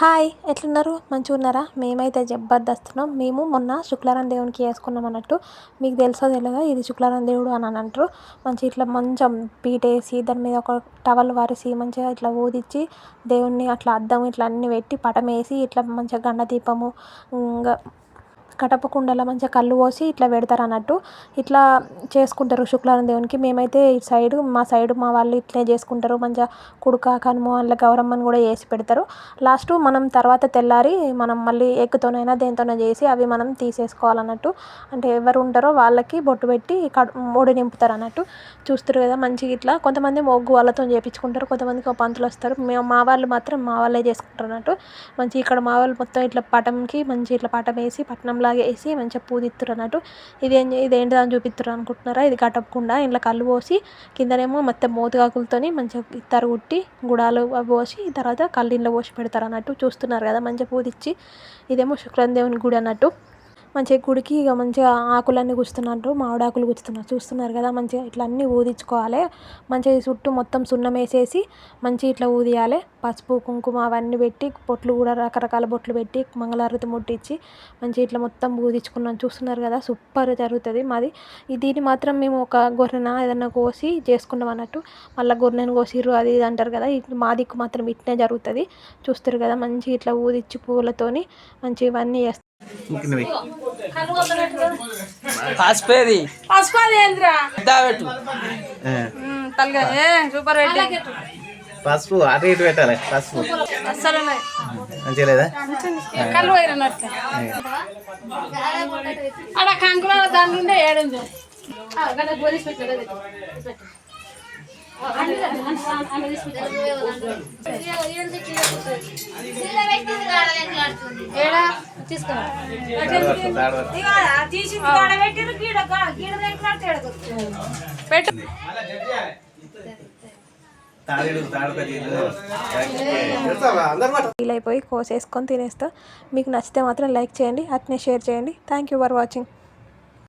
Hi ఎట్లున్నారు? మంచిగా ఉన్నారా మేమైతే జబర్దస్తున్నాం. మేము మొన్న శుక్లారాం దేవునికి వేసుకున్నాం అన్నట్టు. మీకు తెలుసో తెలియదు ఇది శుక్లారాం దేవుడు అని అని అంటారు. మంచిగా ఇట్లా మంచం పీటేసి దాని మీద ఒక టవల్ వారిసి మంచిగా ఇట్లా ఊదిచ్చి దేవుణ్ణి అట్లా అద్దం ఇట్లా అన్ని పెట్టి పటం వేసి ఇట్లా మంచిగా గండ దీపము ఇంకా కటప కుండలో మంచిగా కళ్ళు పోసి ఇట్లా పెడతారు అన్నట్టు. ఇట్లా చేసుకుంటారు శుక్లారం దేవునికి. మేమైతే ఇటు సైడు మా సైడు మా వాళ్ళు ఇట్లే చేసుకుంటారు. మంచిగా కుడుక కనుమ అందులో గౌరమ్మని కూడా వేసి పెడతారు. లాస్ట్ మనం తర్వాత తెల్లారి మనం మళ్ళీ ఎక్కుతోనైనా దేనితోనైనా చేసి అవి మనం తీసేసుకోవాలన్నట్టు. అంటే ఎవరు ఉంటారో వాళ్ళకి బొట్టు పెట్టి కడు ఒడి నింపుతారు అన్నట్టు. చూస్తారు కదా మంచిగా ఇట్లా. కొంతమంది మొగ్గు వాళ్ళతో చేపించుకుంటారు. కొంతమందికి ఒక పంతులు వస్తారు. మేము మా వాళ్ళు మాత్రం మా వాళ్ళే చేసుకుంటారు అన్నట్టు. మంచి ఇక్కడ మా వాళ్ళు మొత్తం ఇట్లా పటంకి మంచి ఇట్లా పటం వేసి పట్నంలో లాగా వేసి మంచిగా పూజిస్తారు అన్నట్టు. ఇది ఇదేంటిది అని చూపిస్తారు అనుకుంటున్నారా? ఇది కట్టకుండా ఇంట్లో కళ్ళు పోసి కిందనేమో మొత్తం మోతుగాకులతోని మంచిగా ఇత్తరు కుట్టి గుడాలు అవి పోసి తర్వాత కళ్ళు ఇంట్లో పోసి పెడతారు అన్నట్టు చూస్తున్నారు కదా మంచిగా పూజించి ఇదేమో శుక్రవారం దేవుని గుడి అన్నట్టు. మంచిగా గుడికి ఇక మంచిగా ఆకులన్నీ గుచ్చుతున్నట్టు మామిడాకులు గుచ్చుతున్నారు చూస్తున్నారు కదా మంచిగా ఇట్లా అన్నీ ఊదించుకోవాలి. మంచిగా చుట్టూ మొత్తం సున్నం వేసేసి మంచిగా ఇట్లా ఊదియాలి. పసుపు కుంకుమ అవన్నీ పెట్టి బొట్లు కూడా రకరకాల బొట్లు పెట్టి మంగళారతి ముట్టించి మంచిగా ఇట్లా మొత్తం ఊదించుకున్నాం. చూస్తున్నారు కదా సూపర్ జరుగుతుంది మాది. దీన్ని మాత్రం మేము ఒక గొర్రెన ఏదన్నా కోసి చేసుకున్నాం అన్నట్టు మళ్ళీ గొర్రెను కోసిర్రు అది ఇది అంటారు కదా ఇట్లా మా దిక్కు మాత్రం ఇట్నే జరుగుతుంది. చూస్తారు కదా మంచిగా ఇట్లా ఊదిచ్చి పూలతోని మంచిగా ఇవన్నీ చేస్తారు పసుపేది. పసుపది ఏంద్రా పెద్ద పెట్టు తలగా ఏ సూపర్ పెట్టి పసుపు అటు ఇటు పెట్టాలి పసుపు. అస్సలు మంచిగా లేదా? కళ్ళు పోయినట్టు అక్కడ కంకుల దాని ఉండే ఏడుంది. ఏడా పెట్టు. ఫీల్ అయిపోయి కోసేసుకొని తినేస్తా. మీకు నచ్చితే మాత్రం లైక్ చేయండి అట్నే షేర్ చేయండి. Thank you for watching